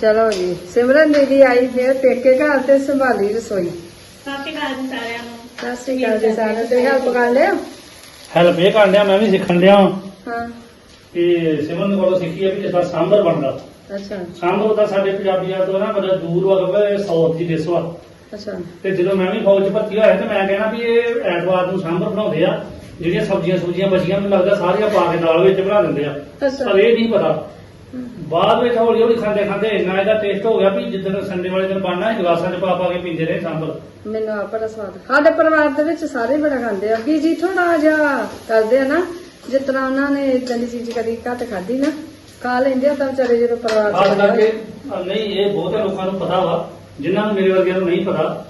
ਚਲੋ ਜੀ। ਸਿਮਰਨ ਦੀਦੀ ਆਈ ਫਿਰ ਪੇਕੇ ਘਰ ਤੇ ਸੰਭਾਲੀ ਰਸੋਈ। ਸਤਿ ਸ਼੍ਰੀ ਅਕਾਲ ਜੀ ਸਾਰਿਆਂ ਨੂੰ। ਸਤਿ ਤੇ ਹੈਲਪ ਕਰ ਲਿਓ ਹੈਲਪ ਇਹ ਕਰਨ ਡਿਆ ਮੈਂ ਵੀ ਸਿੱਖਣ ਡਿਆ ਵਾਂ। ਹਾਂ। ਕਿ ਸਿਮਰਨ ਕੋਲੋਂ ਸਿੱਖੀ ਆ ਵੀ ਜਿਸ ਤਰ੍ਹਾਂ ਸਾਂਬਰ ਬਣਦਾ। ਅੱਛਾ। ਸਾਂਬਰ ਤਾਂ ਸਾਡੇ ਪੰਜਾਬੀਆਂ ਤੋਂ ਨਾ ਬੜਾ ਦੂਰ ਵਾ ਕਿਉਂਕਿ ਸਾਊਥ ਦੀ ਵਾ ਅੱਛਾ। ਤੇ ਜਦੋਂ ਮੈਂ ਵੀ ਫੌਜ 'ਚ ਭਰਤੀ ਹੋਇਆ ਤੇ ਮੈਂ ਕਹਿਣਾ ਵੀ ਇਹ ਐਤਵਾਰ ਨੂੰ ਸਾਂਬਰ ਬਣਾਉਂਦੇ ਆ ਜਿਹੜੀਆਂ ਸਬਜ਼ੀਆਂ ਸੁਬਜ਼ੀਆਂ ਬਚੀਆਂ ਮੈਨੂੰ ਲੱਗਦਾ ਸਾਰੀਆਂ ਪਾ ਕੇ ਦਾਲ ਵਿੱਚ ਬਣਾ ਦਿੰਦੇ ਆ। ਅੱਛਾ। ਪਰ ਇਹ ਨਹੀਂ ਪਤਾ। ਬਾਅਦ ਵਿੱਚ ਹੌਲੀ ਹੌਲੀ ਖਾਂਦੇ ਖਾਂਦੇ ਇੰਨਾ ਇਹਦਾ ਟੇਸਟ ਹੋ ਗਿਆ ਵੀ ਜਿੱਦਣ ਸੰਡੇ ਵਾਲੇ ਦਿਨ ਬਣਨਾ ਸੀ ਗਲਾਸਾਂ 'ਚ ਪਾ ਪਾ ਕੇ ਪੀਂਦੇ ਰਹੇ ਸਾਂਬਰ। ਮੈਨੂੰ ਆਪ ਬੜਾ ਸਵਾਦ ਸਾਡੇ ਪਰਿਵਾਰ ਦੇ ਵਿੱਚ ਸਾਰੇ ਬੜਾ ਖਾਂਦੇ ਆ। ਵੀ ਜੀ ਥੋੜਾ ਜਿਹਾ ਕਰਦੇ ਆ ਨਾ ਜਿਸ ਤਰ੍ਹਾਂ ਉਹਨਾਂ ਨੇ ਇਦਾਂ ਦੀ ਚੀਜ਼ ਕਦੀ ਘੱਟ ਖਾਧੀ ਨਾ ਖਾ ਲੈਂਦੇ ਆ ਤਾਂ ਵਿਚਾਰੇ ਜਦੋਂ ਪਰਿਵਾਰ ਖਾਸ ਚ ਕਰਕੇ ਨਹੀਂ ਇਹ ਬਹੁਤੇ ਲੋਕਾਂ ਨੂੰ ਪਤਾ ਵਾ ਜਿਨ੍ਹਾਂ ਨੂੰ ਮੇਰੇ ਵਰਗਿਆਂ ਨੂੰ ਨਹੀਂ ਪਤਾ।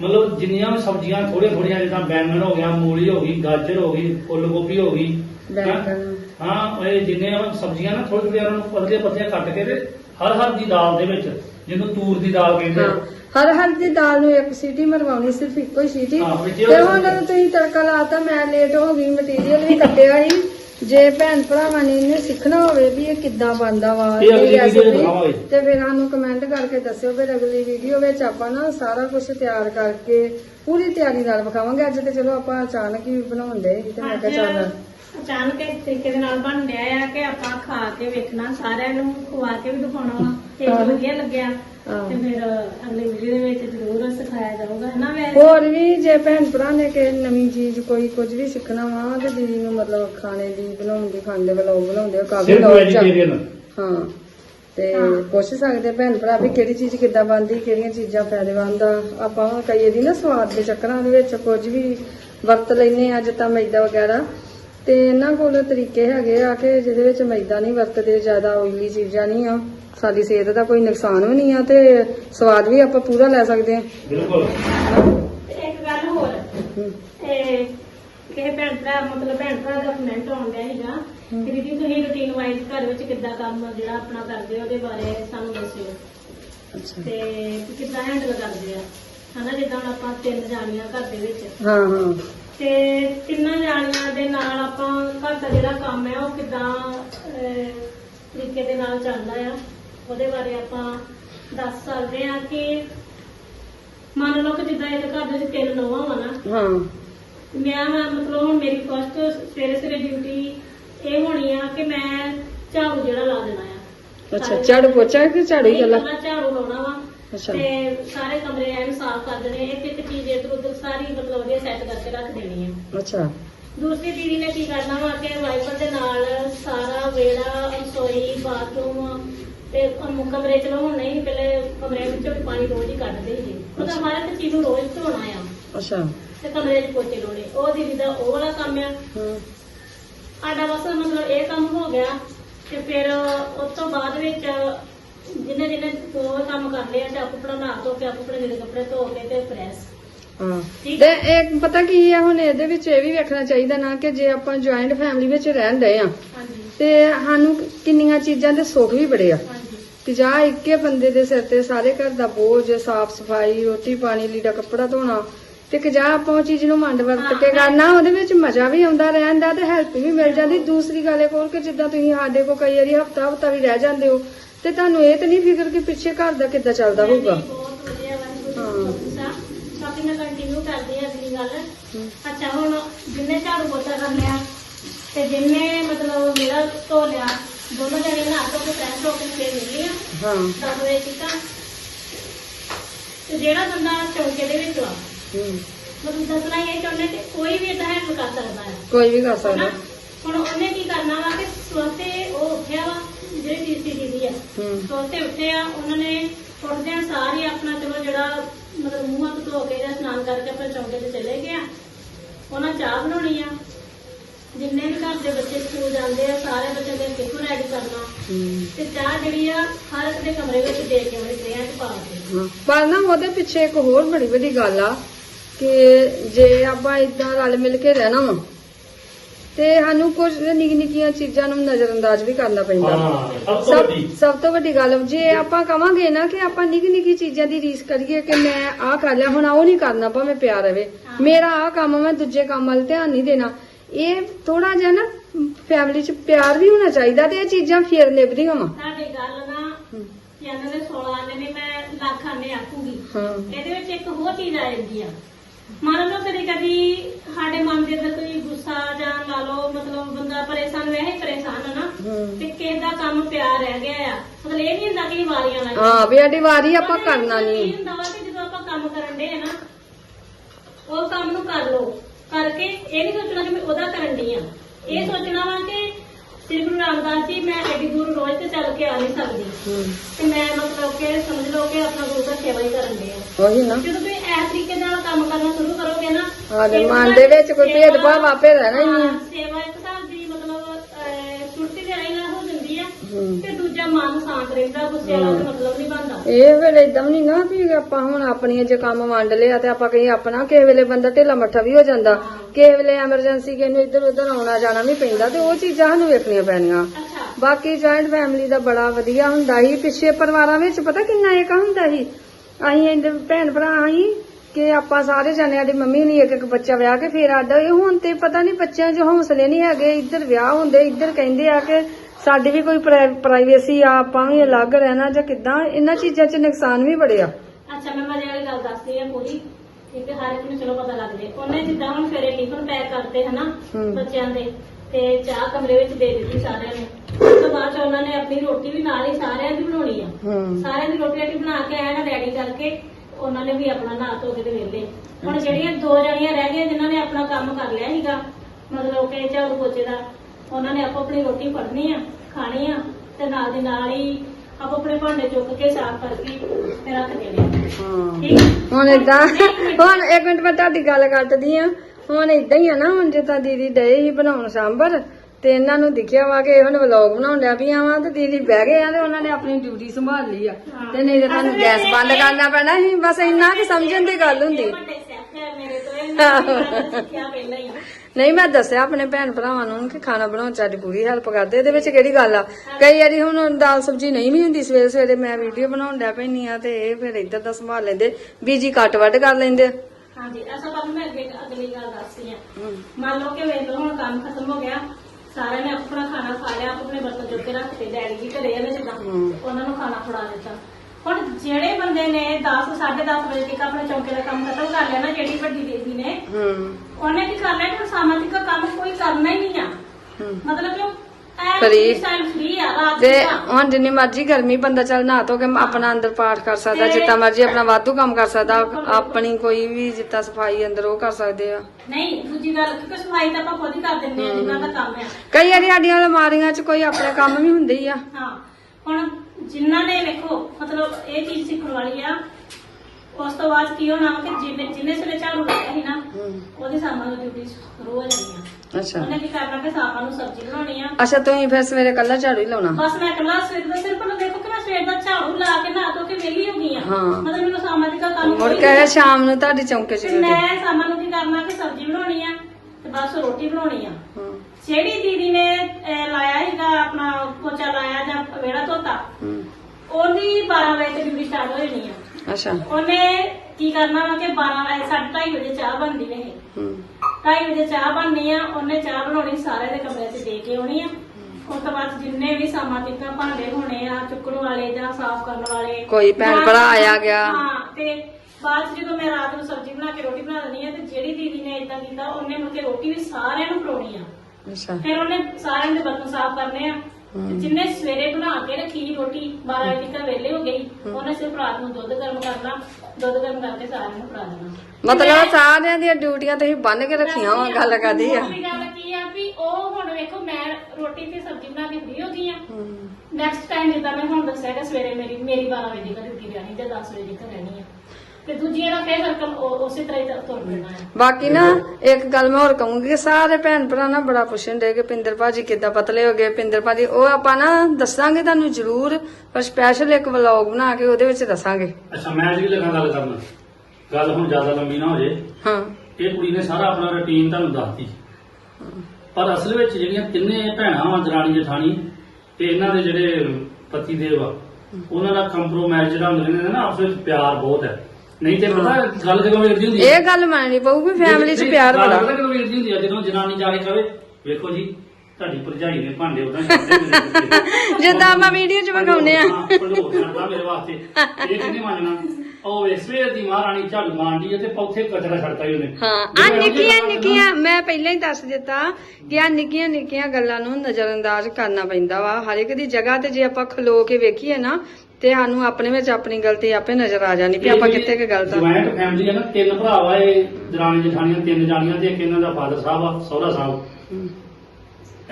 ਮਤਲਬ ਜਿੰਨੀਆਂ ਵੀ ਸਬਜ਼ੀਆਂ ਥੋੜੀਆਂ ਥੋੜੀਆਂ ਜਿੱਦਾਂ ਬੈਂਗਣ ਹੋ ਗਿਆ ਮੂਲੀ ਹੋ ਗਈ ਗਾਜਰ ਹੋ ਗਈ ਫੁੱਲ ਗੋਭੀ ਹੋ ਗਈ ਬੈਂਗਣ। ਹਾਂ ਇਹ ਜਿੰਨੇ ਸਬਜ਼ੀਆਂ ਨਾ ਥੋੜੀ ਥੋੜੀਆਂ ਨੂੰ ਪਤਲੀਆਂ ਪਤਲੀਆਂ ਕੱਟ ਕੇ ਤੇ ਹਰ ਹਰ ਦੀ ਦਾਲ ਦੇ ਵਿੱਚ ਜਿਹਨੂੰ ਤੂਰ ਦੀ ਦਾਲ ਕਹਿੰਦੇ ਹਾਂ ਆ। ਹਰ ਹਰ ਦੀ ਦਾਲ ਨੂੰ ਇੱਕ ਸੀਟੀ ਮਰਵਾਉਣੀ ਸਿਰਫ ਇੱਕੋ ਹੀ ਸੀਟੀ ਤੇ ਹੁਣ ਤੁਸੀਂ ਤੜਕਾ ਲਾਤਾ ਮੈਂ ਲੇਟ ਹੋ ਗਈ ਮਟੀਰੀਅਲ ਵੀ ਕੱਟਿਆ ਸੀ ਜੇ ਭੈਣ ਭਰਾਵਾਂ ਨੇ ਇਹਨੇ ਸਿੱਖਣਾ ਹੋਵੇ ਵੀ ਇਹ ਕਿੱਦਾਂ ਬਣਦਾ ਵਾ। ਤੇ ਫਿਰ ਸਾਨੂੰ ਕਮੈਂਟ ਕਰਕੇ ਦੱਸਿਓ ਫਿਰ ਅਗਲੀ ਵੀਡੀਓ ਵਿੱਚ ਆਪਾਂ ਨਾ ਸਾਰਾ ਕੁਝ ਤਿਆਰ ਕਰਕੇ ਪੂਰੀ ਤਿਆਰੀ ਨਾਲ ਵਿਖਾਵਾਂਗੇ ਅੱਜ ਤੇ ਚਲੋ ਆਪਾਂ ਅਚਾਨਕ ਹੀ ਬਣਾਉਂਦੇ ਤੇ ਮੈਂ ਕਿਹਾ ਚੱਲ ਅਚਾਨਕ ਇਸ ਤਰੀਕੇ ਦੇ ਨਾਲ ਬਣ ਰਿਹਾ ਆ ਕਿ ਆਪਾਂ ਖਾ ਕੇ ਵੇਖਣਾ ਸਾਰਿਆਂ ਨੂੰ ਖਵਾ ਕੇ ਵੀ ਦਿਖਾਉਣਾ ਵਾ ਤੇ। ਵਧੀਆ ਲੱਗਿਆ। ਤੇ ਫਿਰ ਅਗਲੀ ਵੀਡੀਓ ਦੇ ਵਿੱਚ ਜ਼ਰੂਰ ਸਿਖਾਇਆ ਜਾਊਗਾ ਹਨਾ ਮੈਂ ਹੋਰ ਵੀ ਜੇ ਭੈਣ ਭਰਾ ਨੇ ਕਿ ਨਵੀਂ ਚੀਜ਼ ਕੋਈ ਕੁਝ ਵੀ ਸਿੱਖਣਾ ਵਾ ਤੇ ਦੀਦੀ ਨੂੰ ਮਤਲਬ ਖਾਣੇ ਦੀ ਬਣਾਉਣ ਦੀ ਖਾਂਦੇ ਵਲੋਗ ਬਣਾਉਂਦੇ ਹੋ ਕਾਫੀ ਸਿਰਫ ਆ। ਵੈਜੀਟੇਰੀਅਨ ਹਾਂ ਤੇ। ਪੁੱਛ ਸਕਦੇ ਭੈਣ ਭਰਾ ਵੀ ਕਿਹੜੀ ਚੀਜ਼ ਕਿੱਦਾਂ ਬਣਦੀ ਕਿਹੜੀਆਂ ਚੀਜ਼ਾਂ ਫਾਇਦੇਮੰਦ ਆ ਆਪਾਂ ਕਈ ਇਹਦੀ ਨਾ ਸਵਾਦ ਦੇ ਚੱਕਰਾਂ ਦੇ ਵਿੱਚ ਕੁਝ ਵੀ ਵਰਤ ਲੈਨੇ ਆ ਜਿੱਦਾਂ ਮੈਦਾ ਵਗੈਰਾ ਤੇ ਇਹਨਾਂ ਕੋਲ ਤਰੀਕੇ ਹੈਗੇ ਆ ਕਿ ਜਿਹਦੇ ਵਿੱਚ ਮੈਦਾ ਨਹੀਂ ਵਰਤਦੇ ਜ਼ਿਆਦਾ ਓਇਲੀ ਚੀਜ਼ਾਂ ਨਹੀਂ ਆ। ਸਾਡੀ ਸਿਹਤ ਦਾ ਕੋਈ ਨੁਕਸਾਨ ਵੀ ਨਹੀਂ ਆ ਤੇ ਸਵਾਦ ਵੀ ਆਪਾਂ ਪੂਰਾ ਲੈ ਸਕਦੇ ਆ। ਬਿਲਕੁਲ। ਤੇ ਇੱਕ ਗੱਲ ਹੋਰ ਹਮ, ਤੇ ਕਿਸੇ ਭੈਣ ਭਰਾ ਮਤਲਬ ਭੈਣ ਭਰਾ ਦਾ ਕਮੈਂਟ ਆਉਣ ਡਿਆ ਸੀਗਾ ਹਮ। ਕਿ ਦੀਦੀ ਤੁਸੀਂ ਰੁਟੀਨ ਵਾਈਜ਼ ਘਰ ਵਿੱਚ ਕਿੱਦਾਂ ਕੰਮ ਜਿਹੜਾ ਆਪਣਾ ਕਰਦੇ ਹੋ ਉਹਦੇ ਬਾਰੇ ਸਾਨੂੰ ਦੱਸਿਓ। ਅੱਛਾ। ਤੇ ਕਿ ਕਿੱਦਾਂ ਹੈਂਡਲ ਕਰਦੇ ਆ? ਹਨਾ ਜਿੱਦਾਂ ਹੁਣ ਆਪਾਂ ਤਿੰਨ ਜਾਣੀਆਂ ਘਰ ਦੇ ਵਿੱਚ। ਹਾਂ ਹਾਂ। ਤੇ ਤਿੰਨਾਂ ਜਾਣੀਆਂ ਦੇ ਨਾਲ ਆਪਾਂ ਘਰ ਦਾ ਜਿਹੜਾ ਕੰਮ ਹੈ ਉਹ ਕਿੱਦਾਂ ਤਰੀਕੇ ਦੇ ਨਾਲ ਚੱਲਦਾ ਆ ਉਹਦੇ ਬਾਰੇ ਆਪਾਂ ਦੱਸ ਸਕਦੇ ਆ ਕਿ ਮੰਨ ਲਓ ਕਿ ਜਿੱਦਾਂ ਇਹ ਘਰ ਦੇ ਵਿੱਚ ਤਿੰਨ ਨੋਵਾਂ ਵਾ ਨਾ। ਹਾਂ। ਮੈਂ ਮਤਲਬ ਹੁਣ ਮੇਰੀ ਫਸਟ ਸਵੇਰੇ ਸਵੇਰੇ ਡਿਊਟੀ ਇਹ ਹੋਣੀ ਆ ਕਿ ਮੈਂ ਝਾੜੂ ਜਿਹੜਾ ਲਾ ਦੇਣਾ ਆ। ਅੱਛਾ ਝਾੜੂ ਪੋਚਾ ਕਿ ਝਾੜੂ ਹੀ ਝਾੜੂ ਲਾਉਣਾ ਵਾ। ਅੱਛਾ। ਤੇ ਸਾਰੇ ਕਮਰੇ ਐਨ ਸਾਫ਼ ਕਰ ਦੇਣੇ ਇੱਕ ਇੱਕ ਚੀਜ਼ ਇਧਰ ਉਧਰ ਸਾਰੀ ਮਤਲਬ ਉਹਦੇ ਸੈੱਟ ਕਰਕੇ ਰੱਖ ਦੇਣੀ ਆ। ਅੱਛਾ। ਦੂਸਰੀ ਦੀਦੀ ਨੇ ਕੀ ਕਰਨਾ ਵਾ ਕਿ ਵਾਈਪਰ ਦੇ ਨਾਲ ਸਾਰਾ ਵਿਹੜਾ ਰਸੋਈ ਬਾਥਰੂਮ ਤੇ ਅਮ ਕਮਰੇ ਚ ਹੁਣ ਨਹੀਂ ਪਹਿਲੇ ਕਮਰੇ ਵਿੱਚੋਂ ਵੀ ਪਾਣੀ ਰੋਜ਼ ਹੀ ਕੱਢਦੇ ਸੀ ਉਹਦਾ ਹਰ ਇੱਕ ਚੀਜ਼ ਨੂੰ ਰੋਜ਼ ਧੋਣਾ ਆ। ਅੱਛਾ। ਤੇ ਕਮਰੇ ਚ ਪੋਚੇ ਲਾਉਣੇ। ਉਹ ਦੀਦੀ ਦਾ ਉਹ ਵਾਲਾ ਕੰਮ ਆ। ਹੂੰ। ਸਾਡਾ ਬਸ ਮਤਲਬ ਇਹ ਕੰਮ ਹੋ ਗਿਆ। ਤੇ ਫਿਰ ਉਸ ਤੋਂ ਬਾਅਦ ਵਿੱਚ ਜਿਹਨੇ ਜਿਹਨੇ ਉਹ ਕੰਮ ਕਰ ਲਿਆ ਤੇ ਆਪੋ ਨਹਾ ਧੋ ਕੇ ਆਪੋ ਆਪਣੇ ਜਿਹੜੇ ਕੱਪੜੇ ਧੋ ਕੇ ਤੇ ਪ੍ਰੈਸ ਹਾਂ। ਠੀਕ ਤੇ ਇੱਕ ਪਤਾ ਕੀ ਆ ਹੁਣ ਇਹਦੇ ਵਿੱਚ ਇਹ ਵੀ ਵੇਖਣਾ ਚਾਹੀਦਾ ਨਾ ਕਿ ਜੇ ਆਪਾਂ ਜੁਆਇੰਟ ਫੈਮਿਲੀ ਵਿੱਚ ਰਹਿਣ ਰਹੇ ਆ ਹਾਂਜੀ। ਤੇ ਸਾਨੂੰ ਕਿੰਨੀਆਂ ਚੀਜ਼ਾਂ ਦੇ ਸੁੱਖ ਵੀ ਬੜੇ ਆ। ਹਾਂਜੀ। ਕਿ ਜਾਂ ਇੱਕੇ ਬੰਦੇ ਦੇ ਸਿਰ ਤੇ ਸਾਰੇ ਘਰ ਦਾ ਬੋਝ ਸਾਫ਼ ਸਫ਼ਾਈ ਰੋਟੀ ਪਾਣੀ ਲੀੜਾ ਕੱਪੜਾ ਧੋਣਾ ਤੇ ਕਿ ਜਾਂ ਆਪਾਂ ਉਹ ਚੀਜ਼ ਨੂੰ ਮੰਡ ਵਰਤ ਕੇ ਕਰਨਾ ਉਹਦੇ ਵਿੱਚ ਮਜ਼ਾ ਵੀ ਆਉਂਦਾ ਰਹਿਣ ਦਾ ਤੇ ਹੈਲਪ ਵੀ ਮਿਲ ਜਾਂਦੀ। ਦੂਸਰੀ ਗੱਲ ਇਹ ਕੋਲ ਕਿ ਜਿੱਦਾਂ ਤੁਸੀਂ ਸਾਡੇ ਕੋਲ ਕਈ ਵਾਰੀ ਹਫਤਾ ਹਫਤਾ ਵੀ ਰਹਿ ਜਾਂਦੇ ਹੋ ਤੇ ਤੁਹਾਨੂੰ ਇਹ ਤੇ ਨਹੀਂ ਫਿਕਰ ਕਿ ਪਿੱਛੇ ਘਰ ਦਾ ਕਿੱਦਾਂ ਚੱਲਦਾ ਹੋਊਗਾ? ਬਹੁਤ ਵਧੀਆ ਹਾਂ। ਵਾਹਿਗੁਰੂ ਸ਼ਾਪਿੰਗ ਨਾਲ ਕੰਟੀਨਿਊ ਕਰਦੇ ਆ ਅਗਲੀ ਗੱਲ। ਅੱਛਾ ਹੁਣ ਜਿੰਨੇ ਝਾੜੂ ਪੋਚਾ ਕਰ ਲਿਆ ਤੇ ਜਿੰਨੇ ਮਤਲਬ ਮੇਰਾ ਧੋ ਲਿਆ ਦੋਨੋਂ ਜਣੇ ਨਹਾ ਧੋ ਕੇ ਫਰੈਸ਼ ਹੋ ਕੇ ਫੇਰ ਮਿਲੀ ਆ। ਹਾਂ। ਦਸ ਵਜੇ ਠੀਕ ਆ? ਤੇ ਜਿਹੜਾ ਬੰਦਾ ਚੌਂਕੇ ਦੇ ਵਿੱਚ ਆ ਹੂੰ। ਮਤਲਬ ਦੱਸਣਾ ਇਹ ਚਾਹੁੰਦੇ ਕਿ ਕੋਈ ਵੀ ਇਦਾਂ ਹੈਲਪ ਕਰ ਸਕਦਾ ਹੈ। ਕੋਈ ਵੀ ਕਰ? ਸਕਦਾ। ਹੁਣ ਉਹਨੇ ਕੀ ਕਰਨਾ ਵਾ ਕਿ ਸਵੇਰੇ ਉਹ ਉੱਠਿਆ ਵਾ ਜਿਹੜੀ ਟੀਸੀ ਸਵੇਰੇ ਉੱਠੇ ਆ ਉਹਨਾਂ ਨੇ ਉੱਠਦਿਆਂ ਸਾਰ ਆਪਣਾ ਚਲੋ ਜਿਹੜਾ ਮਤਲਬ ਮੂੰਹ ਹੱਥ ਧੋ ਕੇ ਜਾਂ ਇਸ਼ਨਾਨ ਕਰਕੇ ਆਪਣੇ ਚੌਂਕੇ ਤੇ ਚਲੇ ਗਏ ਆ ਉਹਨਾਂ ਚਾਹ ਬਣਾਉਣੀ ਆ। ਜਿੰਨੇ ਵੀ ਘਰ ਦੇ ਬੱਚੇ ਸਕੂਲ ਜਾਂਦੇ ਆ ਸਾਰੇ ਬੱਚੇ ਦੇ ਟਿਫਨ ਰੈਡੀ ਕਰਨਾ। ਤੇ ਚਾਹ ਜਿਹੜੀ ਆ ਹਰ ਇੱਕ ਦੇ ਕਮਰੇ ਵਿੱਚ ਦੇ ਕੇ ਆਉਣੀ ਟ੍ਰੇਆਂ 'ਚ ਪਾ ਕੇ। ਪਰ ਨਾ ਉਹਦੇ ਪਿੱਛੇ ਇੱਕ ਹੋਰ ਬੜੀ ਵੱਡੀ ਗੱਲ ਆ ਕਿ ਜੇ ਆਪਾਂ ਇਦਾਂ ਰਲ ਮਿਲ ਕੇ ਰਹਿਣਾ ਵਾ ਤੇ ਸਾਨੂੰ ਕੁਝ ਨਿੱਕੀ ਨਿੱਕੀਆਂ ਚੀਜ਼ਾਂ ਨੂੰ ਨਜ਼ਰਅੰਦਾਜ਼ ਵੀ ਕਰਨਾ ਪੈਂਦਾ। ਹਾਂ ਸਭ ਤੋਂ ਸਭ ਵੱਡੀ। ਸਭ ਤੋਂ ਵੱਡੀ ਗੱਲ ਜੇ ਆਪਾਂ ਕਵਾਂਗੇ ਨਾ ਕਿ ਆਪਾਂ ਨਿੱਕੀ ਨਿੱਕੀ ਚੀਜ਼ਾਂ ਦੀ ਰੀਸ ਕਰੀਏ ਕਿ ਮੈਂ ਆਹ ਕਰ ਲਿਆ ਹੁਣ ਉਹ ਨਹੀਂ ਕਰਨਾ ਭਾਵੇਂ ਪਿਆਰ ਰਵੇ। ਮੇਰਾ ਆਹ ਕੰਮ ਮੈਂ ਦੂਜੇ ਕੰਮ ਵੱਲ ਧਿਆਨ ਨਹੀਂ ਦੇਣਾ। ਇਹ ਥੋੜਾ ਜਿਹਾ ਨਾ ਫੈਮਿਲੀ 'ਚ ਪਿਆਰ ਵੀ ਹੋਣਾ ਚਾਹੀਦਾ ਤੇ ਇਹ ਚੀਜ਼ਾਂ ਫੇਰ ਨਿਭਦੀਆਂ ਵਾ। ਤੁਹਾਡੀ ਗੱਲ ਨਾ ਕਹਿੰਦੇ ਨੇ 16 ਆਨੇ ਨੇ ਮੈਂ ਲੱਖ ਆਨੇ ਆਖੂਗੀ। ਹਾਂ। ਇਹਦੇ ਵਿੱਚ ਇੱਕ ਹੋਰ ਚੀਜ਼ ਆ ਜਾਂਦੀ ਆ। ਮੰਨ ਲਓ ਕਦੇ ਕਦੀ ਸਾਡੇ ਮਨ ਦੇ ਅੰਦਰ ਕੋਈ ਗੁੱਸਾ ਜਾਂ ਲਾ ਲਓ ਮਤਲਬ ਬੰਦਾ ਪਰੇਸ਼ਾਨ ਵੈਸੇ ਪਰੇਸ਼ਾਨ ਹੈ ਨਾ। ਤੇ ਕਿਸੇ ਦਾ ਕੰਮ ਪਿਆ ਰਹਿ ਗਿਆ ਆ। ਮਤਲਬ ਇਹ ਨਹੀਂ ਹੁੰਦਾ ਕਿ ਵਾਰੀਆਂ ਲਾਈਆਂ। ਹਾਂ ਵੀ ਸਾਡੀ ਵਾਰੀ ਆਪਾਂ ਕਰਨਾ ਨਹੀਂ। ਹੁੰਦਾ ਵਾ ਕਿ ਜਦੋਂ ਆਪਾਂ ਕੰਮ ਕਰਨ ਦੇ ਆ ਨਾ ਉਹ ਕੰਮ ਨੂੰ ਕਰ ਲਓ। ਕਰਕੇ ਇਹ ਨਹੀਂ ਸੋਚਣਾ ਕਿ ਮੈਂ ਉਹਦਾ ਕਰਨ ਦੀ ਆ। ਇਹ ਸੋਚਣਾ ਵਾ ਕਿ ਰਾਮਦਾਸ ਜੀ ਮੈਂ ਐਡੀ ਦੂਰ ਰੋਜ਼ ਤੇ ਚੱਲ ਕੇ ਆ ਨਹੀਂ ਸਕਦੀ। ਤੇ ਮੈਂ ਮਤਲਬ ਕਿ ਸਮਝ ਲਓ ਕਿ ਆਪਣਾ ਗੁਰੂ ਦਾ ਸੇਵਾ ਹੀ ਕਰਨ ਦੇ ਆ। ਉਹੀ ਨਾ। ਜਦੋਂ ਤੁਸੀਂ ਇਸ ਤਰੀਕੇ ਨਾਲ ਕੰਮ ਕਰਨਾ ਸ਼ੁਰੂ ਕਰੋਗੇ ਨਾ ਹਾਂ ਤੇ ਮਨ ਦੇ ਵਿੱਚ ਕੋਈ ਸੇਵਾ- ਭੇਦਭਾਵ ਆਪੇ ਰਹਿਣਾ ਹੀ ਨਹੀਂ। ਆ। ਹਾਂ, ਸੇਵਾ ਇੱਕ ਹਿਸਾਬ ਦੀ ਮਤਲਬ ਅਹ, ਸੁਰਤੀ ਦੇ ਰਾਹੀਂ ਨਾਲ ਹੋ ਜਾਂਦੀ ਆ। ਹਮ। ਤੇ ਦੂਜਾ ਮਨ ਸ਼ਾਂਤ ਰਹਿੰਦਾ ਗੁੱਸੇ ਵਾਲਾ ਤੇ ਮਤਲਬ ਨਹੀਂ ਬਣਦਾ। ਇਹ ਵੇਲੇ ਇਦਾਂ ਨਹੀਂ ਨਾ ਵੀ ਆਪਾਂ ਹੁਣ ਆਪਣੀਆਂ ਜੇ ਕੰਮ ਵੰਡ ਲਿਆ ਤੇ ਆਪਾਂ ਕਹੀਂ ਆਪਣਾ ਕਿਸੇ ਵੇਲੇ ਬੰਦਾ ਢਿੱਲਾ ਮੱਠਾ ਵੀ ਹੋ ਜਾਂਦਾ। ਕਿਸੇ ਵੇਲੇ ਐਮਰਜੈਂਸੀ ਕਿਸੇ ਨੂੰ ਇੱਧਰ ਉੱਧਰ ਆਉਣਾ ਜਾਣਾ ਵੀ ਪੈਂਦਾ ਤੇ ਉਹ ਚੀਜ਼ਾਂ ਸਾਨੂੰ ਵੇਖਣੀਆਂ ਪੈਣੀਆਂ। ਅੱਛਾ। ਬਾਕੀ ਜੁਆਇੰਟ ਫੈਮਿਲੀ ਦਾ ਬੜਾ ਵਧੀਆ ਹੁੰਦਾ ਸੀ। ਪਿੱਛੇ ਪਰਿਵਾਰਾਂ ਵਿੱਚ ਪਤਾ ਕਿੰਨਾ ਏਕਾ ਹੁੰਦਾ ਸੀ। ਅਸੀਂ ਇਹਦੇ ਭੈਣ ਭਰਾ ਅਸੀਂ ਕਿ ਆਪਾਂ ਸਾਰੇ ਜਾਣੇ ਸਾਡੀ ਮੰਮੀ ਨੇ ਇੱਕ ਇੱਕ ਬੱਚਾ ਵਿਆਹ ਕੇ ਫੇਰ ਅੱਡ ਹੋਏ। ਹੁਣ ਤੇ ਪਤਾ ਨਹੀਂ ਬੱਚਿਆਂ 'ਚ ਹੌਸਲੇ ਨਹੀਂ ਹੈਗੇ। ਇੱਧਰ ਵਿਆਹ ਹੁੰਦੇ ਇੱਧਰ ਕਹਿੰਦੇ ਆ ਕਿ ਸਾਡੀ ਵੀ ਕੋਈ ਪ੍ਰਾਈਵੇਸੀ ਆ ਆਪਾਂ ਵੀ ਅਲੱਗ ਰਹਿਣਾ ਜਾਂ ਕਿੱਦਾਂ ਇਹਨਾਂ ਚੀਜ਼ਾਂ 'ਚ ਨੁਕਸਾਨ ਵੀ ਬੜੇ ਆ। ਅੱਛਾ ਮੈਂ ਮਜ਼ੇ ਵਾਲੀ ਗੱਲ ਦੱਸਦੀ ਆ ਪੂਰੀ। ਠੀਕ ਹੈ ਹਰ ਇੱਕ ਨੂੰ ਚਲੋ ਪਤਾ ਲੱਗ ਜੇ। ਉਹਨੇ ਜਿੱਦਾਂ ਹੁਣ ਫੇਰੇ ਟਿਫਨ ਪੈਕ ਕਰਤੇ ਹਨਾ। ਬੱਚਿਆਂ ਦੇ ਤੇ ਚਾਹ ਕਮਰੇ ਵਿੱਚ ਦੇ ਦਿੱਤੀ ਸਾਰਿਆਂ ਨੂੰ। ਉਸ ਤੋਂ ਬਾਅਦ 'ਚ ਉਹਨਾਂ ਨੇ ਆਪਣੀ ਰੋਟੀ ਵੀ ਨਾਲ ਹੀ ਸਾਰਿਆਂ ਦੀ ਬਣਾਉਣੀ ਆ। ਹੂੰ। ਸਾਰਿਆਂ ਦੀ ਰੋਟੀ ਰਾਟੀ ਬਣਾ ਕੇ ਆਇਆ ਨਾ ਰੈਡੀ ਕਰਕੇ ਉਹਨਾਂ ਨੇ ਵੀ ਆਪਣਾ ਨਹਾ ਧੋ ਕੇ ਤੇ ਹੁਣ ਜਿਹੜੀਆਂ ਦੋ ਜਣੀਆਂ ਰਹਿ ਗਈਆਂ ਜਿਨ੍ਹਾਂ ਨੇ ਆਪਣਾ ਕੰਮ ਕਰ ਲਿਆ ਸੀਗਾ ਮਤਲਬ ਕਿ ਝਾੜੂ ਪੋਚੇ ਦਾ ਉਹਨਾਂ ਨੇ ਆਪੋ ਆਪਣੀ ਰੋਟੀ ਫੜਨੀ ਆ ਖਾਣੀ ਆ ਤੇ ਨਾਲ ਦੀ ਨਾਲ ਹੀ ਆਪੋ ਆਪਣੇ ਭਾਂਡੇ ਚੁੱਕ ਕੇ ਸਾਫ਼ ਕਰਕੇ ਤੇ ਰੱਖ ਦੇਣੇ। ਹਾਂ। ਠੀਕ? ਹੁਣ ਨਹੀਂ, ਹੁਣ ਇੱਕ ਮਿੰਟ ਮੈਂ ਤੁਹਾਡੀ ਗੱਲ ਕੱਟਦੀ ਆ। ਹੁਣ ਏਦਾਂ ਹੀ ਆ ਨਾ ਹੁਣ ਜਿੱਦਾਂ ਦੀਦੀ ਡਏ ਸੀ ਬਣਾਉਣ ਸਾਂਬਰ ਤੇ ਇਹਨਾਂ ਨੂੰ ਦਿਖਿਆ ਵਾ ਕਿ ਇਹਨਾਂ ਵਲੌਗ ਬਣਾਉਣ ਲਿਆ ਪਈਆਂ ਵਾ ਤੇ ਦੀਦੀ ਬਹਿ ਗਏ ਆ ਤੇ ਉਹਨਾਂ ਨੇ ਆਪਣੀ ਡਿਊਟੀ ਸੰਭਾਲ ਲਈ ਆ। ਤੇ ਨਹੀਂ ਤਾਂ ਤੁਹਾਨੂੰ ਗੈਸ ਬੰਦ ਕਰਨਾ ਪੈਣਾ ਸੀ ਬਸ ਇੰਨਾ ਕਿ ਸਮਝਣ ਦੀ ਗੱਲ ਹੁੰਦੀ। ਮੇਰੇ ਤੋਂ ਇਹ ਨਹੀਂ ਮੈਂ ਦੱਸਿਆ ਆਪਣੇ ਭੈਣ ਭਰਾਵਾਂ ਨੂੰ ਕਿ ਖਾਣਾ ਬਣਾਉਣ ਚ ਸਾਡੀ ਪੂਰੀ ਹੈਲਪ ਕਰਦੇ। ਇਹਦੇ ਵਿੱਚ ਕਿਹੜੀ ਗੱਲ ਆ? ਕਈ ਵਾਰੀ ਹੁਣ ਦਾਲ ਸਬਜੀ ਨਹੀਂ ਵੀ ਹੁੰਦੀ ਸਵੇਰੇ ਸਵੇਰੇ ਮੈਂ ਵੀਡੀਓ ਬਣਾਉਣ ਡਿਆ ਪੈਣੀ ਆ ਤੇ ਇਹ ਫਿਰ ਇੱਧਰ ਦਾ ਸੰਭਾਲ ਲੈਂਦੇ ਬੀਜੀ ਕੱਟ ਵੱਢ ਕਰ ਲੈਂਦੇ। ਆ। ਹਾਂਜੀ ਐਸਾ ਬਾਤ ਮੈਂ ਅੱਗੇ ਅਗਲੀ ਗੱਲ ਦੱਸਦੀ ਆ ਮੰਨ ਲਓ ਕਿ ਵੇਖ ਲਓ ਹੁਣ ਕੰਮ ਖਤਮ ਹੋ ਗਿਆ ਸਾਰਿਆਂ ਨੇ ਆਪਣਾ ਖਾਣਾ ਖਾ ਲਿਆ ਆਪਣੇ ਬਰਤਨ ਚੁੱਕ ਕੇ ਰੱਖ ਤੇ ਡੈਡੀ ਜੀ ਘਰੇ ਆ ਨਾ ਜਿੱਦਾਂ ਹਮ। ਉਹਨਾਂ ਨੂੰ ਖਾਣਾ ਫੜਾ ਦਿੱਤਾ। ਹੁਣ ਜਿਹੜੇ ਬੰਦੇ ਨੇ 10 10:30 ਵਜੇ ਤੱਕ ਆਪਣੇ ਚੌਂਕੇ ਦਾ ਕੰਮ ਖਤਮ ਕਰ ਲਿਆ ਨਾ ਜਿਹੜੀ ਵੱਡੀ ਦੇਵੀ ਨੇ ਹੂੰ। ਉਹਨੇ ਕੀ ਕਰ ਲਿਆ? ਕਿ ਸਮਾਜਿਕ ਕੰਮ ਕੋਈ ਕਰਨਾ ਹੀ ਨਹੀਂ ਆ। ਮਤਲਬ ਕਿ ਫ੍ਰੀ ਆ ਰਾਤ ਤੇ ਹੁਣ ਜਿੰਨੀ ਮਰਜ਼ੀ ਗਰਮੀ ਬੰਦਾ ਚੱਲ ਨਹਾ ਧੋ ਕੇ ਆਪਣਾ ਅੰਦਰ ਪਾਠ ਕਰ ਸਕਦਾ ਜਿੱਤਾ ਮਰਜ਼ੀ ਆਪਣਾ ਵਾਧੂ ਕੰਮ ਕਰ ਸਕਦਾ ਆਪਣੀ ਕੋਈ ਵੀ ਜਿੱਤਾ ਸਫ਼ਾਈ ਅੰਦਰ ਉਹ ਕਰ ਸਕਦੇ ਆ। ਨਹੀਂ ਦੂਜੀ ਗੱਲ ਕਿ ਸਫ਼ਾਈ ਤਾਂ ਆਪਾਂ ਖੁਦ ਹੀ ਕਰ ਦਿੰਦੇ ਆ ਜਿੰਨਾ ਦਾ ਕੰਮ ਆ। ਕਈ ਵਾਰੀ ਸਾਡੀਆਂ ਅਲਮਾਰੀਆਂ 'ਚ ਕੋਈ ਆਪਣੇ ਕੰਮ ਵੀ ਹੁੰਦੇ ਹੀ ਆ। ਹਾਂ ਹੁਣ ਜਿਨ੍ਹਾਂ ਨੇ ਵੇਖੋ ਮਤਲਬ ਇਹ ਚੀਜ਼ ਸਿੱਖਣ ਵਾਲੀ ਆ। ਉਸ ਤੋਂ ਬਾਅਦ ਕੀ ਹੋਣਾ ਕਿ ਜਿਹਨੇ ਜਿਹਨੇ ਸਿਰੇ ਝਾੜੂ ਲਾਇਆ ਸੀ ਨਾ ਉਹਦੇ ਸਾਹਮਣੇ ਡਿਊਟੀ ਸ਼ੁਰੂ ਹੋ ਜਾਣੀ ਆ। ਅੱਛਾ। ਉਹਨੇ ਕੀ ਕਰਨਾ ਕਿ ਸਾਹਮਣੇ ਨੂੰ ਸਬਜ਼ੀ ਬਣਾਉਣੀ ਆ। ਅੱਛਾ ਤੁਸੀਂ ਫਿਰ ਸਵੇਰੇ ਕੱਲਾ ਝਾੜੂ ਹੀ ਲਾਉਣਾ? ਬਸ ਮੈਂ ਕੱਲਾ ਸਵੇਰ ਦਾ ਸਿਰਫ ਮੈਂ ਦੇਖੋ ਕਿ ਮੈਂ ਸਵੇਰ ਦਾ ਝਾੜੂ ਲਾ ਕੇ ਨਹਾ ਧੋ ਕੇ ਵਿਹਲੀ ਹੋ ਗਈ ਆ। ਹਾਂ। ਮਤਲਬ ਮੈਨੂੰ ਸਾਮਾਜਿਕ ਕੰਮ ਮੁੜ ਕੋਈ ਕੇ ਨਹੀਂ। ਸ਼ਾਮ ਨੂੰ ਤੁਹਾਡੀ ਚੌਂਕੇ 'ਚ ਤੇ ਡਿਊਟੀ ਮੈਂ ਸਾਮਾਂ ਨੂੰ ਕੀ ਕਰਨਾ ਕਿ ਸਬਜ਼ੀ ਬਣਾਉਣੀ ਆ। ਤੇ ਬਸ ਰੋਟੀ ਬਣਾਉਣੀ ਆ। ਹੂੰ। ਜਿਹੜੀ ਦੀਦੀ ਨੇ ਅਹ, ਲਾਇਆ ਸੀਗਾ ਆਪਣਾ ਪੋਚਾ ਲਾਇਆ ਜਾਂ ਵਿਹੜਾ ਧੋਤਾ। ਹੂੰ। ਉਹਦੀ 12 ਵਜੇ ਤੇ ਡਿਊਟੀ ਸਟਾਰਟ ਹੋ ਜਾਣੀ ਆ। ਅੱਛਾ। ਉਹਨੇ ਕੀ ਕਰਨਾ ਵਾ ਕਿ 12 ਵਜੇ 2:30 ਵਜੇ ਚਾਹ ਬਣਦੀ ਵੇ ਹੂੰ। 2:30 ਵਜੇ ਚਾਹ ਬਣਨੀ ਆ ਉਹਨੇ ਚਾਹ ਬਣਾਉਣੀ ਸਾਰੇ ਦੇ ਕਮਰੇ 'ਚ ਦੇ ਕੇ ਆਉਣੀ ਆ। ਉਸ ਤੋਂ ਬਾਅਦ ਜਿੰਨੇ ਵੀ ਸਾਮਾਂ ਤਿੱਕਾਂ ਭਾਂਡੇ ਹੋਣੇ ਆ ਚੁੱਕਣ ਵਾਲੇ ਜਾਂ ਸਾਫ਼ ਕਰਨ ਵਾਲੇ। ਕੋਈ ਭੈਣ ਭਰਾ ਆਇਆ ਗਿਆ। ਹਾਂ ਤੇ ਬਾਅਦ ਜਦੋਂ ਮੈਂ ਰਾਤ ਨੂੰ ਸਬਜ਼ੀ ਬਣਾ ਕੇ ਰੋਟੀ ਬਣਾ ਦਿੰਦੀ ਆ ਤੇ ਜਿਹੜੀ ਦੀਦੀ ਨੇ ਇਦਾਂ ਕੀਤਾ ਉਹਨੇ ਮੁੜ ਕੇ ਰੋਟੀ ਵੀ ਸਾਰਿਆਂ ਨੂੰ ਫੜਾਉਣੀ ਆ। ਅੱਛਾ। ਫਿਰ ਉਹਨੇ ਸਾਰਿਆਂ ਦੇ ਬਰਤਨ ਸਾਫ਼ ਕਰਨੇ ਆ। ਜਿੰਨੇ ਸਵੇਰੇ ਬਣਾ ਕੇ ਰੱਖੀ ਰੋਟੀ 12 ਵਜੇ ਤੱਕ ਵਿਹਲੇ ਹੋ ਗਈ ਉਹਨੇ ਸਿਰਫ ਰਾਤ ਨੂੰ ਦੁੱਧ ਗਰਮ ਕਰਨਾ ਦੁੱਧ ਗਰਮ ਕਰਕੇ ਸਾਰਿਆਂ ਨੂੰ ਫੜਾ ਦੇਣਾ। ਮਤਲਬ ਸਾਰਿਆਂ ਦੀਆਂ ਡਿਊਟੀਆਂ ਤੁਸੀਂ ਬੰਨ ਕੇ ਰੱਖੀਆਂ ਵਾ ਗੱਲ ਕਰਦੀ ਆ। ਗੱਲ ਕੀ ਆ ਵੀ ਉਹ ਹੁਣ ਵੇਖੋ ਮੈਂ ਰੋਟੀ ਤੇ ਸਬਜ਼ੀ ਬਣਾ ਕੇ ਫ੍ਰੀ ਹੋ ਗਈ ਆ। ਨੈਕਸਟ ਟਾਈਮ ਜਿੱਦਾਂ ਮੈਂ ਹੁਣ ਦੱਸਿਆ ਕਿ ਸਵੇਰੇ ਮੇਰੀ ਮੇਰੀ 12 ਵਜੇ ਦੀ ਡਿਊਟੀ ਰਹਿਣੀ ਤੇ 10 ਵਜੇ ਤੱਕ ਰਹਿਣੀ ਆ। ਤੇ ਦੂਜੀਆਂ ਦਾ ਫੇਰ ਸਰਕਲ ਉਸੇ ਤਰ੍ਹਾਂ ਹੀ ਤੁਰ- ਤੁਰ ਪੈਣਾ ਆ ਬਾਕੀ ਨਾ ਇੱਕ ਗੱਲ ਮੈਂ ਹੋਰ ਕਹੂੰਗੀ ਕਿ ਸਾਰੇ ਭੈਣ ਭਰਾ ਨਾ ਬੜਾ ਪੁੱਛਣ ਦੇ ਕਿ ਪਿੰਦਰ ਭਾਜੀ ਕਿੱਦਾਂ ਪਤਲੇ ਹੋ ਗਏ। ਪਿੰਦਰ ਭਾਜੀ ਉਹ ਆਪਾਂ ਨਾ ਦੱਸਾਂਗੇ ਤੁਹਾਨੂੰ ਜ਼ਰੂਰ ਪਰ ਸਪੈਸ਼ਲ ਇੱਕ ਵਲੌਗ ਬਣਾ ਕੇ ਉਹਦੇ ਵਿੱਚ ਦੱਸਾਂਗੇ। ਅੱਛਾ ਮੈਂ ਜੀ ਲੱਗਾ ਗੱਲ ਕਰਨ ਗੱਲ ਹੁਣ ਜ਼ਿਆਦਾ ਲੰਬੀ ਨਾ ਹੋ ਜੇ। ਹਾਂ। ਇਹ ਕੁੜੀ ਨੇ ਸਾਰਾ ਆਪਣਾ ਰੁਟੀਨ ਤੁਹਾਨੂੰ ਦੱਸਤੀ। ਪਰ ਅਸਲ ਵਿੱਚ ਜਿਹੜੀਆਂ ਤਿੰਨੇ ਭੈਣਾਂ ਵਾਂ ਦਰਾਣੀ ਜਠਾਣੀ ਤੇ ਇਹਨਾਂ ਦੇ ਜਿਹੜੇ ਪਤੀ ਦੇਵ ਆ ਉਹਨਾਂ ਦਾ ਕੰਪਰੋਮਾਈਜ਼ ਜਿਹੜਾ ਹੁੰਦਾ ਨੇ ਨਾ ਆਪਸ ਵਿੱਚ ਪਿਆਰ ਬਹੁਤ ਹੈ। ਨਹੀਂ ਤੇ ਪਤਾ ਗੱਲ ਕਦੋਂ ਵੇਖਦੀ ਹੁੰਦੀ ਇਹ ਗੱਲ ਮੰਨਣੀ ਪਊਗੀ ਫੈਮਿਲੀ 'ਚ ਪਿਆਰ ਗੱਲ ਬੜਾ ਪਤਾ ਕਦੋਂ ਵੇਖਦੀ ਹੁੰਦੀ ਆ ਜਦੋਂ ਜਨਾਨੀ ਜਾ ਕੇ ਕਵੇ ਵੇਖੋ ਜੀ ਤੁਹਾਡੀ ਭਰਜਾਈ ਨੇ ਭਾਂਡੇ ਉਦਾਂ ਛੱਡਦੇ ਮੇਰੇ ਉੱਤੇ। ਜਿੱਦਾਂ ਆਪਾਂ ਵੀਡੀਓ 'ਚ ਵਿਖਾਉਂਦੇ ਆ। ਹਾਂ, ਭੰਡੋਲ ਛੱਡਦਾ ਮੇਰੇ ਵਾਸਤੇ ਇਹ ਕਿੰਨੇ ਮੰਨਣਾ? ਉਹ ਵੇ ਸਵੇਰ ਦੀ ਮਹਾਰਾਣੀ ਝਾੜੂ ਮਾਰਦੀ ਹੈ ਤੇ ਪੌਥੇ ਕਚਰਾ ਛੱਡਤਾ ਹੀ ਉਹਨੇ। ਹਾਂ ਆ ਨਿੱਕੀਆਂ ਨਿੱਕੀਆਂ ਮੈਂ ਪਹਿਲਾਂ ਹੀ ਦੱਸ ਦਿੱਤਾ ਕਿ ਆ ਨਿੱਕੀਆਂ ਨਿੱਕੀਆਂ ਗੱਲਾਂ ਨੂੰ ਨਜ਼ਰਅੰਦਾਜ਼ ਕਰਨਾ ਪੈਂਦਾ ਵਾ। ਹਰ ਇੱਕ ਦੀ ਜਗ੍ਹਾ ਤੇ ਜੇ ਆਪਾਂ ਖਲੋ ਕੇ ਵੇਖੀਏ ਨਾ ਤੇ ਸਾਨੂੰ ਆਪਣੇ ਵਿੱਚ ਆਪਣੀ ਗਲਤੀ ਆਪੇ ਨਜ਼ਰ ਆ ਜਾਣੀ ਕਿ ਆਪਾਂ ਕਿੱਥੇ ਕਿ ਗਲਤ ਆ। ਜੁਆਇੰਟ ਫੈਮਿਲੀ ਹੈ ਨਾ ਤਿੰਨ ਭਰਾ ਵਾ ਇਹ ਦਰਾਣੀ ਜਠਾਣੀਆਂ ਤਿੰਨ ਜਾਣੀਆਂ ਤੇ ਇੱਕ ਇਹਨਾਂ ਦਾ ਫਾਦਰ ਸਾਹਿਬ ਆ ਸਹੁਰਾ ਸਾਹਿਬ।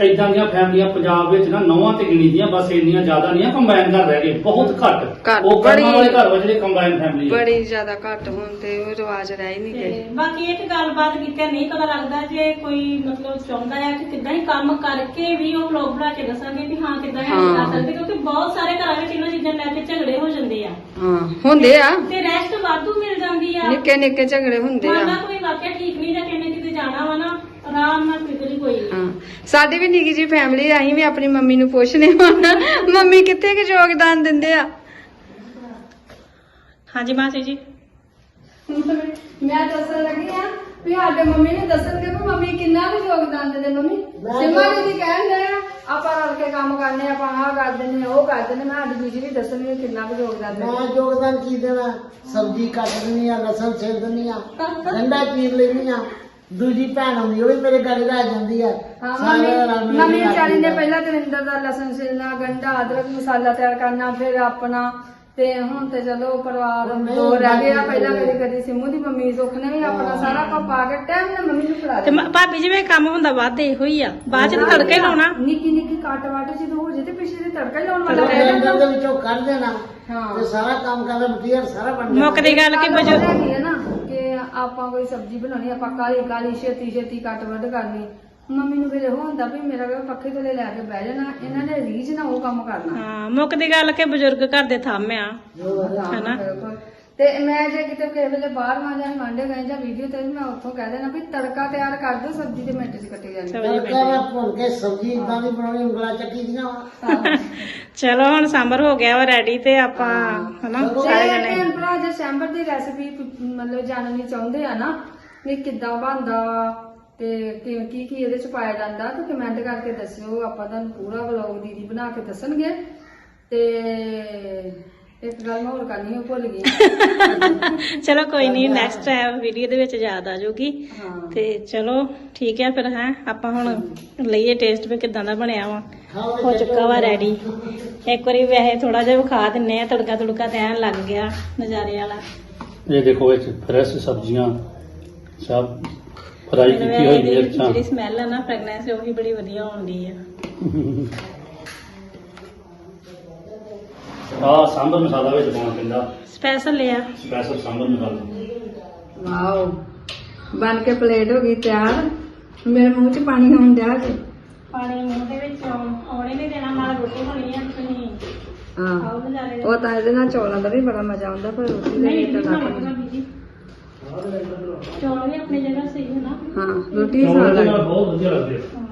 ਏਦਾਂ ਦੀਆਂ ਫੈਮਲੀਆਂ ਪੰਜਾਬ ਵਿੱਚ ਨਾ ਨੌਵਾਂ ਤੇ ਗਿਣੀ ਦੀਆਂ ਬਸ ਇੰਨੀਆਂ ਜ਼ਿਆਦਾ ਨਹੀਂ ਆ ਕੰਬਾਈਨ ਘਰ ਰਹਿ ਗਏ ਬਹੁਤ ਘੱਟ। ਘੱਟ, ਉਹ ਕਰਨ ਬੜੀ- ਵਾਲੇ ਘਰ ਵਾ ਜਿਹੜੇ ਕੰਬਾਈਨ ਫੈਮਿਲੀ ਬੜੀ ਜ਼ਿਆਦਾ ਘੱਟ ਹੋਣ ਤੇ ਉਹ ਰਿਵਾਜ ਰਹਿ ਹੀ ਨਹੀਂ ਤੇ ਗਏ। ਬਾਕੀ ਇੱਕ ਗੱਲਬਾਤ ਕੀਤੀ ਨਹੀਂ ਪਤਾ ਲੱਗਦਾ ਜੇ ਕੋਈ ਮਤਲਬ ਚਾਹੁੰਦਾ ਹੈ ਕਿ ਕਿੱਦਾਂ ਹੀ ਕੰਮ ਕਰਕੇ ਵੀ ਉਹ ਵਲੌਗ ਬਣਾ ਕੇ ਦੱਸਾਂਗੇ ਵੀ ਹਾਂ ਕਿੱਦਾਂ ਇਹ ਹਾਂ। ਕਰ ਸਕਦੇ ਕਿਉਂਕਿ ਬਹੁਤ ਸਾਰੇ ਘਰਾਂ ਵਿੱਚ ਇਹਨਾਂ ਚੀਜ਼ਾਂ ਲੈ ਕੇ ਝਗੜੇ ਹੋ ਜਾਂਦੇ ਆ। ਹਾਂ ਹੁੰਦੇ ਆ। ਤੇ ਰੈਸਟ ਵਾਧੂ ਮਿਲ ਜਾਂਦੀ ਆ। ਨਿੱਕੇ ਨਿੱਕੇ ਝਗੜੇ ਹੁੰਦੇ ਮੰਨ ਆ ਲਾ ਕੋਈ ਵਾਕਿਆ ਠੀਕ ਨਹੀਂ ਜਾਂ ਕਿੰਨੇ ਕਿਤੇ ਜਾਣਾ ਵਾ ਨਾ ਆਰਾਮ ਨਾਲ ਫਿਕਰ ਹੀ ਕੋਈ ਹਾਂ। ਸਾਡੀ ਵੀ ਨਿੱਕੀ ਜੀ ਫੈਮਿਲੀ ਅਸੀਂ ਵੀ ਆਪਣੀ ਮੰਮੀ ਨੂੰ ਪੁੱਛਨੇ ਹੁਣ ਮੰਮੀ ਕਿੱਥੇ ਕਿ ਯੋਗਦਾਨ ਦਿੰਦੇ ਆ? ਹਾਂਜੀ ਮਾਸੀ ਜੀ। ਮੈਂ ਦੱਸਣ ਲੱਗੀ ਆ ਵੀ ਸਾਡੇ ਮੰਮੀ ਨੇ ਦੱਸਣਗੇ ਕਿ ਮੰਮੀ ਕਿੰਨਾ ਕੁ ਯੋਗਦਾਨ ਦਿੰਦੇ ਮੰਮੀ। ਸਿਮਾ ਜੀ ਕਹਿੰਦੇ ਆ ਆਪਾਂ ਰਲ ਕੇ ਕੰਮ ਕਰਨੇ ਆ, ਆਪਾਂ ਆਹ ਕਰ ਦਿੰਦੇ ਆ, ਉਹ ਕਰ ਦਿੰਦੇ ਮੈਂ ਵੀ ਦੱਸਣਗੇ ਕਿੰਨਾ ਕੁ ਯੋਗਦਾਨ ਦਿੰਦੇ ਮੈਂ ਯੋਗਦਾਨ ਕੀ ਦੇਣਾ ਸਬਜ਼ੀ ਕੱਟ ਦਿੰਦੀ ਆ ਲਸਣ ਛਿਲ ਦਿੰਦੀ ਆ ਗੰਡਾ ਚੀਰ ਲੈਂਦੀ ਆ। ਦੂਜੀ ਭੈਣ ਆਉਂਦੀ ਉਹ ਵੀ ਮੇਰੇ ਘਰੇ ਰਹਿ ਜਾਂਦੀ ਆ। ਹਾਂ ਮੰਮੀ ਮੰਮੀ ਵਿਚਾਰੀ ਨੇ। ਪਹਿਲਾਂ ਤਰਿੰਦਰ ਦਾ ਲਸਣ ਛਿਲਣਾ ਗੰਡਾ ਅਦਰਕ ਮਸਾਲਾ ਤਿਆਰ ਕਰਨਾ ਫਿਰ ਆਪਣਾ ਤੇ ਹੁਣ ਤੇ ਚਲੋ ਪਰਿਵਾਰ ਦੋ ਰਹਿ ਆ ਬਾਕੀ ਪਹਿਲਾਂ ਕਦੀ ਕਦੀ ਸਿੰਮੂ ਦੀ ਮੰਮੀ ਸੁੱਖ ਨੇ ਵੀ ਆਪਣਾ ਸਾਰਾ ਕੁਝ ਪਾ ਕੇ ਟਾਈਮ ਨਾਲ ਮੰਮੀ ਨੂੰ ਫੜਾ ਤੇ ਮ- ਭਾਬੀ ਜਿਵੇਂ ਕੰਮ ਹੁੰਦਾ ਵੱਧ ਇਹੋ ਹੀ ਆ। ਬਾਅਦ ਚ ਤਾਂ ਤੜਕਾ ਹੀ ਲਾਉਣਾ। ਨਿੱਕੀ ਨਿੱਕੀ ਕੱਟ ਵਾਟ ਜਦੋਂ ਹੋ ਜੇ ਤੇ ਪਿੱਛੇ ਦੇ ਤੜਕਾ ਹੀ ਲਾਉਣ ਵਾਲਾ ਰਹਿ ਜਾਂਦਾ। ਦੇ ਵਿੱਚੋਂ ਕੱਢ ਦੇਣਾ ਹਾਂ। ਤੇ ਸਾਰਾ ਕੰਮ ਕਰਦਾ ਮਟੀਰੀਅਲ ਸਾਰਾ ਬਣ ਜਾਣਾ। ਮੁੱਕ ਦੀ ਗੱਲ ਕਿ ਗੱਲ ਬਜ਼ੁਰਗ ਹੈਗੀ ਆ ਨਾ। ਆਪਾਂ ਕੋਈ ਸਬਜ਼ੀ ਬਣਾਉਣੀ ਆਪਾਂ ਕਾਲੀ ਕਾਲੀ ਛੇਤੀ ਛੇਤੀ ਕੱਟ ਵੱਢ ਕਰਨੀ ਮੰਮੀ ਨੂੰ ਫਿਰ ਇਹ ਹੁੰਦਾ ਵੀ ਮੇਰਾ ਵੀ ਪੱਖੇ ਥੱਲੇ ਲੈ ਕੇ ਬਹਿ ਜਾਣਾ ਇਹਨਾਂ ਨੇ ਰੀਝ ਨਾ ਉਹ ਕੰਮ ਕਰਨਾ ਹਾਂ ਮੁੱਕ ਦੀ ਗੱਲ ਕਿ ਬਜ਼ੁਰਗ ਘਰ ਦੇ ਥੰਮ ਆ ਹੈਨਾ? ਬਿਲਕੁਲ। ਤੇ ਮੈਂ ਜੇ ਕਿਤੇ ਕਿਸੇ ਵੇਲੇ ਬਾਹਰ ਮਾਂ ਜਾਂ ਵਾਂਡੇ ਗਏ ਜਾਂ ਵੀਡੀਓ ਤੇ ਵੀ ਮੈਂ ਉੱਥੋਂ ਕਹਿ ਦੇਣਾ ਵੀ ਤੜਕਾ ਤਿਆਰ ਕਰ ਦਿਓ ਸਬਜ਼ੀ ਤੇ ਮਿੰਟ 'ਚ ਕੱਟੀ ਜਾਣੀ ਸਬਜ਼ੀ ਤੜਕਾ ਮੈਂ ਭੁੰਨ ਕੇ ਸਬਜ਼ੀ ਇਦਾਂ ਦੀ ਬਣਾਉਣੀ ਉਂਗਲਾਂ ਚੱਕੀ ਦੀਆਂ ਵਾ। ਚਲੋ ਹੁਣ ਸਾਂਬਰ ਹੋ ਗਿਆ ਵਾ ਰੈਡੀ ਤੇ ਆਪਾਂ ਹਨਾ ਸਾਰੇ ਜੇ ਜਣੇ। ਭੈਣ ਭਰਾ ਜੇ ਸੈਂਬਰ ਦੀ ਰੈਸਪੀ ਮਤਲਬ ਜਾਣਨੀ ਚਾਹੁੰਦੇ ਆ ਨਾ ਵੀ ਕਿੱਦਾਂ ਬਣਦਾ ਵਾ ਤੇ ਕੀ ਕੀ ਕੀ ਇਹਦੇ ਚ ਪਾਇਆ ਜਾਂਦਾ ਤਾਂ ਕਮੈਂਟ ਕਰਕੇ ਦੱਸਿਓ ਆਪਾਂ ਤੁਹਾਨੂੰ ਪੂਰਾ ਵਲੌਗ ਦੀਦੀ ਬਣਾ ਕੇ ਦੱਸਣਗੇ। ਤੇ ਇੱਕ ਗੱਲ ਮੈਂ ਹੋਰ ਕਰਨੀ ਉਹ ਭੁੱਲ ਗਈ। ਚਲੋ ਕੋਈ ਨਹੀਂ ਨੈਕਸਟ ਵੀਡੀਓ ਦੇ ਵਿੱਚ ਯਾਦ ਆ ਜਾਊਗੀ। ਹਾਂ। ਤੇ ਚਲੋ ਠੀਕ ਹੈ ਫਿਰ ਹੈ? ਆਪਾਂ ਹੁਣ ਲਈਏ ਟੇਸਟ ਵੀ ਕਿਦਾਂ ਦਾ ਬਣਿਆ ਵਾ। ਹੋ ਚੁੱਕਾ ਵਾ ਰੈਡੀ ਇੱਕ ਵਾਰੀ ਵੈਸੇ ਥੋੜਾ ਜਿਹਾ ਵਿਖਾ ਦਿੰਨੇ ਆ ਤੜਕਾ ਤੁੜਕਾ ਤੇ ਐਨ ਲੱਗ ਗਿਆ ਨਜ਼ਾਰੇ ਵਾਲਾ। ਇਹ ਦੇਖੋ ਇਹ ਫਰੈਸ਼ ਸਬਜ਼ੀਆਂ ਸਭ ਫਰਾਈ ਕੀਤੀ ਹੋਈ ਇਹਦੀ ਮਿਰਚਾਂ। ਜਿਹੜੀ ਸਮੈਲ ਆ ਨਾ ਫ੍ਰੈਗਨੈਂਸ ਉਹ ਵੀ ਬੜੀ ਵਧੀਆ ਆਉਂਦੀ ਆ। ਆ ਸਾਂਬਰ ਮਸਾਲਾ ਵਿੱਚ ਪਾਉਣਾ ਪੈਂਦਾ। ਸਪੈਸ਼ਲ ਲਿਆ। ਸਪੈਸ਼ਲ ਸਾਂਬਰ ਮਸਾਲਾ। ਵਾਓ ਬਣ ਕੇ ਪਲੇਟ ਹੋ ਗਈ ਤਿਆਰ। ਮੇਰੇ ਮੂੰਹ 'ਚ ਪਾਣੀ ਆਉਣ ਡਿਆ ਜੀ। ਪਾਣੀ ਮੂੰਹ ਦੇ ਵਿੱਚ ਆਉਣੇ ਨਹੀਂ ਦੇਣਾ ਨਾਲ ਰੋਟੀ ਹੋਣੀ ਆ ਤੁਸੀਂ ਹਾਂ ਖਾਓ ਨਜ਼ਾਰੇ ਉਹ ਤਾਂ ਇਹਦੇ ਨਾਲ ਚੌਲਾਂ ਦਾ ਵੀ ਬੜਾ ਮਜ਼ਾ ਆਉਂਦਾ ਪਰ ਰੋਟੀ ਦਾ ਨਹੀਂ ਤਾਂ ਖਾਣਾ ਬੀਜੀ ਚੌਲ ਵੀ ਆਪਣੀ ਜਗ੍ਹਾ ਸਹੀ ਹੈ ਨਾ। ਹਾਂ ਰੋਟੀ ਸਵਾਦ ਨਾਲ ਲੱਗਦੀ। ਬਹੁਤ ਵਧੀਆ ਲੱਗਦੇ ਆ। ਹਾਂ।